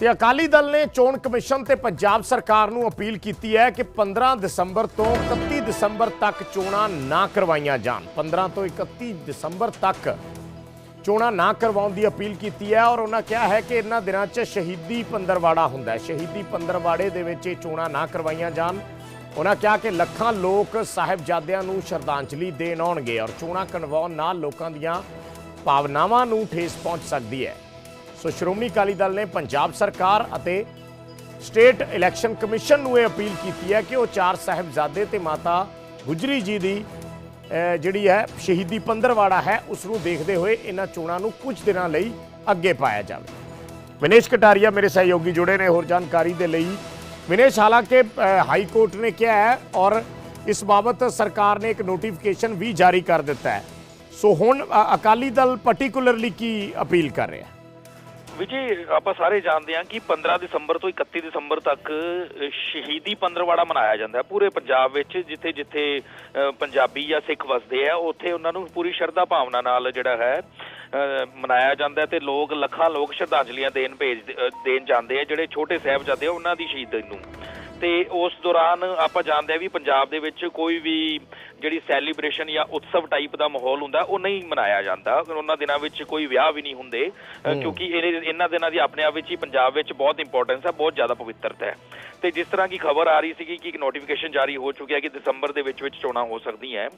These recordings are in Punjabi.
ਤੇ ਅਕਾਲੀ ਦਲ ਨੇ ਚੋਣ ਕਮਿਸ਼ਨ ਤੇ ਪੰਜਾਬ ਸਰਕਾਰ ਨੂੰ ਅਪੀਲ ਕੀਤੀ ਹੈ ਕਿ 15 ਦਸੰਬਰ ਤੋਂ 31 ਦਸੰਬਰ ਤੱਕ ਚੋਣਾਂ ਨਾ ਕਰਵਾਈਆਂ ਜਾਣ। 15 ਤੋਂ 31 ਦਸੰਬਰ ਤੱਕ ਚੋਣਾਂ ਨਾ ਕਰਵਾਉਣ ਦੀ ਅਪੀਲ ਕੀਤੀ ਹੈ ਔਰ ਉਹਨਾਂ ਕਿਹਾ ਹੈ ਕਿ ਇਹਨਾਂ ਦਿਨਾਂ 'ਚ ਸ਼ਹੀਦੀ ਪੰਦਰਵਾੜਾ ਹੁੰਦਾ ਹੈ। ਸ਼ਹੀਦੀ ਪੰਦਰਵਾੜੇ ਦੇ ਵਿੱਚ ਇਹ ਚੋਣਾਂ ਨਾ ਕਰਵਾਈਆਂ ਜਾਣ। ਉਹਨਾਂ ਕਿਹਾ ਕਿ ਲੱਖਾਂ ਲੋਕ ਸਾਹਿਬਜ਼ਾਦਿਆਂ ਨੂੰ ਸ਼ਰਧਾਂਜਲੀ ਦੇਣ ਆਉਣਗੇ ਔਰ ਚੋਣਾਂ ਕਰਵਾਉਣ ਨਾਲ ਲੋਕਾਂ ਦੀਆਂ ਭਾਵਨਾਵਾਂ ਨੂੰ ਠੇਸ ਪਹੁੰਚ ਸਕਦੀ ਹੈ। ਸੋ ਸ਼੍ਰੋਮਣੀ ਅਕਾਲੀ ਦਲ ਨੇ ਪੰਜਾਬ ਸਰਕਾਰ ਅਤੇ ਸਟੇਟ ਇਲੈਕਸ਼ਨ ਕਮਿਸ਼ਨ ਨੂੰ ਇਹ ਅਪੀਲ ਕੀਤੀ ਹੈ ਕਿ ਉਹ ਚਾਰ ਸਾਹਿਬਜ਼ਾਦੇ ਤੇ ਮਾਤਾ ਗੁਜਰੀ ਜੀ ਦੀ ਜਿਹੜੀ ਹੈ, ਸ਼ਹੀਦੀ ਪੰਦਰਵਾੜਾ ਹੈ, ਉਸ ਨੂੰ ਦੇਖਦੇ ਹੋਏ ਇਹਨਾਂ ਚੋਣਾਂ ਨੂੰ ਕੁਝ ਦਿਨਾਂ ਲਈ ਅੱਗੇ ਪਾਇਆ ਜਾਵੇ। ਵਿਨੇਸ਼ ਕਟਾਰੀਆ ਮੇਰੇ ਸਹਿਯੋਗੀ ਜੁੜੇ ਨੇ, ਹੋਰ ਜਾਣਕਾਰੀ ਦੇ ਲਈ। ਵਿਨੇਸ਼, ਹਾਲਾਂਕਿ ਹਾਈ ਕੋਰਟ ਨੇ ਕਿਹਾ ਹੈ ਔਰ ਇਸ ਬਾਬਤ ਸਰਕਾਰ ਨੇ ਇੱਕ ਨੋਟੀਫਿਕੇਸ਼ਨ ਵੀ ਜਾਰੀ ਕਰ ਦਿੱਤਾ ਹੈ। ਸੋ ਹੁਣ ਅਕਾਲੀ ਦਲ ਪਾਰਟਿਕੂਲਰਲੀ ਕੀ ਅਪੀਲ ਕਰ ਰਿਹਾ ਹੈ? ਵਿਜੇ ਆਪਾਂ ਸਾਰੇ ਜਾਣਦੇ ਹਾਂ ਕਿ 15 ਦਸੰਬਰ ਤੋਂ 31 ਦਸੰਬਰ ਤੱਕ ਸ਼ਹੀਦੀ ਪੰਦਰਵਾੜਾ ਮਨਾਇਆ ਜਾਂਦਾ ਹੈ। ਪੂਰੇ ਪੰਜਾਬ ਵਿੱਚ ਜਿੱਥੇ ਜਿੱਥੇ ਪੰਜਾਬੀ ਜਾਂ ਸਿੱਖ ਵਸਦੇ ਆ, ਉੱਥੇ ਉਹਨਾਂ ਨੂੰ ਪੂਰੀ ਸ਼ਰਧਾ ਭਾਵਨਾ ਨਾਲ ਜਿਹੜਾ ਹੈ ਮਨਾਇਆ ਜਾਂਦਾ ਹੈ ਤੇ ਲੋਕ ਲੱਖਾਂ ਲੋਕ ਸ਼ਰਧਾਂਜਲੀਆਂ ਦੇਣ ਭੇਜ ਦੇਣ ਜਾਂਦੇ ਆ, ਜਿਹੜੇ ਛੋਟੇ ਸਾਹਿਬਜ਼ਾਦੇ ਆ, ਉਹਨਾਂ ਦੀ ਸ਼ਹੀਦੀ ਨੂੰ। ਤੇ ਉਸ ਦੌਰਾਨ ਆਪਾਂ ਜਾਣਦੇ ਆ ਵੀ ਪੰਜਾਬ ਦੇ ਵਿੱਚ ਕੋਈ ਵੀ ਜਿਹੜੀ ਸੈਲੀਬ੍ਰੇਸ਼ਨ ਜਾਂ ਉਤਸਵ ਟਾਈਪ ਦਾ ਮਾਹੌਲ ਹੁੰਦਾ ਉਹ ਨਹੀਂ ਮਨਾਇਆ ਜਾਂਦਾ। ਉਹਨਾਂ ਦਿਨਾਂ ਵਿੱਚ ਕੋਈ ਵਿਆਹ ਵੀ ਨਹੀਂ ਹੁੰਦੇ ਕਿਉਂਕਿ ਇਹ- ਇਹਨਾਂ ਦਿਨਾਂ ਦੀ ਆਪਣੇ ਆਪ ਵਿੱਚ ਹੀ ਪੰਜਾਬ ਵਿੱਚ ਬਹੁਤ ਇੰਪੋਰਟੈਂਸ ਹੈ ਬਹੁਤ ਜ਼ਿਆਦਾ ਪਵਿੱਤਰਤਾ ਹੈ। ਤੇ ਜਿਸ ਤਰ੍ਹਾਂ ਕੀ ਖਬਰ ਆ ਰਹੀ ਸੀਗੀ ਕਿ ਇੱਕ ਨੋਟੀਫਿਕੇਸ਼ਨ ਜਾਰੀ ਹੋ ਚੁੱਕਿਆ ਕਿ ਦਸੰਬਰ ਦੇ ਵਿੱਚ ਵਿੱਚ ਚੋਣਾਂ ਹੋ ਸਕਦੀਆਂ ਹੈ।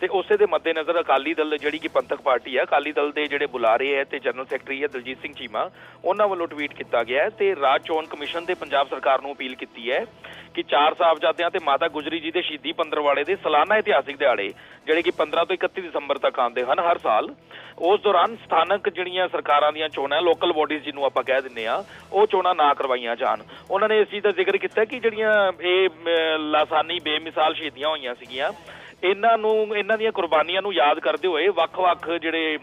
ਤੇ ਉਸੇ ਦੇ ਮੱਦੇਨਜ਼ਰ ਅਕਾਲੀ ਦਲ ਜਿਹੜੀ ਕਿ ਪੰਥਕ ਪਾਰਟੀ ਹੈ ਅਕਾਲੀ ਦਲ ਦੇ ਜਿਹੜੇ ਬੁਲਾਰੇ ਹੈ ਤੇ ਜਨਰਲ ਸੈਕਟਰੀ ਹੈ ਦਲਜੀਤ ਸਿੰਘ ਚੀਮਾ ਉਹਨਾਂ ਵੱਲੋਂ ਟਵੀਟ ਕੀਤਾ ਗਿਆ ਹੈ ਤੇ ਰਾਜ ਚੋਣ ਕਮਿਸ਼ਨ ਤੇ ਪੰਜਾਬ ਸਰਕਾਰ ਨੂੰ ਅਪੀਲ ਕੀਤੀ ਹੈ ਕਿ ਚਾਰ ਸਾਹਿਬਜ਼ਾਦਿਆਂ ਤੇ ਮਾਤਾ ਗੁਜਰੀ ਜੀ ਦੇ ਸ਼ਹੀਦੀ ਪੰਦਰਵਾੜੇ ਦੇ ਸਾਲਾਨਾ ਇਤਿਹਾਸਿਕ ਦਿਹਾੜੇ, ਜਿਹੜੇ ਕਿ 15 ਤੋਂ 31 ਦਸੰਬਰ ਤੱਕ ਆਉਂਦੇ ਹਨ ਹਰ ਸਾਲ, ਉਸ ਦੌਰਾਨ ਸਥਾਨਕ ਜਿਹੜੀਆਂ ਸਰਕਾਰਾਂ ਦੀਆਂ ਚੋਣਾਂ ਲੋਕਲ ਬੋਡੀਜ਼ ਜਿਹਨੂੰ ਆਪਾਂ ਕਹਿ ਦਿੰਦੇ ਆ ਉਹ ਚੋਣਾਂ ਨਾ ਕਰਵਾਈਆਂ ਜਾਣ। ਉਹਨਾਂ ਨੇ ਇਸ ਚੀਜ਼ ਦਾ ਜ਼ਿਕਰ ਕੀਤਾ ਕਿ ਜਿਹੜੀਆਂ ਇਹ ਲਾਸਾਨੀ ਬੇਮਿਸਾਲ ਸ਼ਹੀਦੀਆਂ ਹੋਈਆਂ ਸੀਗੀਆਂ ਇਹਨਾਂ ਨੂੰ, ਇਹਨਾਂ ਦੀਆਂ ਕੁਰਬਾਨੀਆਂ ਨੂੰ ਯਾਦ ਕਰਦੇ ਹੋਏ ਵੱਖ-ਵੱਖ ਜਿਹੜੇ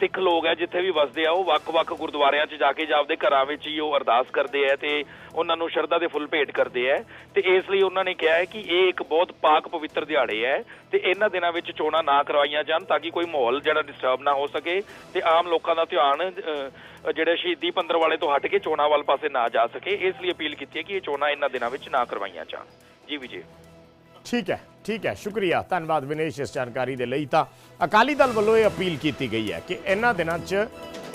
ਸਿੱਖ ਲੋਕ ਹੈ ਜਿੱਥੇ ਵੀ ਵਸਦੇ ਆ, ਉਹ ਵੱਖ-ਵੱਖ ਗੁਰਦੁਆਰਿਆਂ 'ਚ ਜਾ ਕੇ ਜਾਂ ਆਪਦੇ ਘਰਾਂ ਵਿੱਚ ਹੀ ਉਹ ਅਰਦਾਸ ਕਰਦੇ ਆ ਤੇ ਉਹਨਾਂ ਨੂੰ ਸ਼ਰਧਾ ਦੇ ਫੁੱਲ ਭੇਟ ਕਰਦੇ ਆ। ਤੇ ਇਸ ਲਈ ਉਹਨਾਂ ਨੇ ਕਿਹਾ ਹੈ ਕਿ ਇਹ ਇੱਕ ਬਹੁਤ ਪਾਕ ਪਵਿੱਤਰ ਦਿਹਾੜੇ ਹੈ ਤੇ ਇਹਨਾਂ ਦਿਨਾਂ ਵਿੱਚ ਚੋਣਾਂ ਨਾ ਕਰਵਾਈਆਂ ਜਾਣ ਤਾਂ ਕਿ ਕੋਈ ਮਾਹੌਲ ਜਿਹੜਾ ਡਿਸਟਰਬ ਨਾ ਹੋ ਸਕੇ ਤੇ ਆਮ ਲੋਕਾਂ ਦਾ ਧਿਆਨ ਜਿਹੜੇ ਸ਼ਹੀਦੀ ਪੰਦਰਵਾੜੇ ਤੋਂ ਹਟ ਕੇ ਚੋਣਾਂ ਵੱਲ ਪਾਸੇ ਨਾ ਜਾ ਸਕੇ। ਇਸ ਲਈ ਅਪੀਲ ਕੀਤੀ ਹੈ ਕਿ ਇਹ ਚੋਣਾਂ ਇਹਨਾਂ ਦਿਨਾਂ ਵਿੱਚ ਨਾ ਕਰਵਾਈਆਂ ਜਾਣ। ਜੀ ਵਿਜੇ। ਠੀਕ ਹੈ ਠੀਕ ਹੈ। ਸ਼ੁਕਰੀਆ। ਧੰਨਵਾਦ ਵਿਨੇਸ਼ ਇਸ ਜਾਣਕਾਰੀ ਦੇ ਲਈ ਤਾਂ ਅਕਾਲੀ ਦਲ ਵੱਲੋਂ ਇਹ ਅਪੀਲ ਕੀਤੀ ਗਈ ਹੈ ਕਿ ਇਹਨਾਂ ਦਿਨਾਂ 'ਚ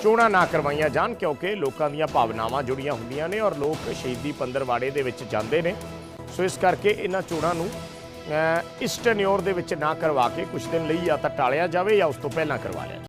ਚੋਣਾਂ ਨਾ ਕਰਵਾਈਆਂ ਜਾਣ ਕਿਉਂਕਿ ਲੋਕਾਂ ਦੀਆਂ ਭਾਵਨਾਵਾਂ ਜੁੜੀਆਂ ਹੁੰਦੀਆਂ ਨੇ ਔਰ ਲੋਕ ਸ਼ਹੀਦੀ ਪੰਦਰਵਾੜੇ ਦੇ ਵਿੱਚ ਜਾਂਦੇ ਨੇ। ਸੋ ਇਸ ਕਰਕੇ ਇਹਨਾਂ ਚੋਣਾਂ ਨੂੰ ਅਹ, ਇਸ ਟੈਨਿਓਰ ਦੇ ਵਿੱਚ ਨਾ ਕਰਵਾ ਕੇ ਕੁਝ ਦਿਨ ਲਈ ਜਾਂ ਤਾਂ ਟਾਲਿਆ ਜਾਵੇ ਜਾਂ ਉਸ ਤੋਂ ਪਹਿਲਾਂ ਕਰਵਾ ਲਿਆ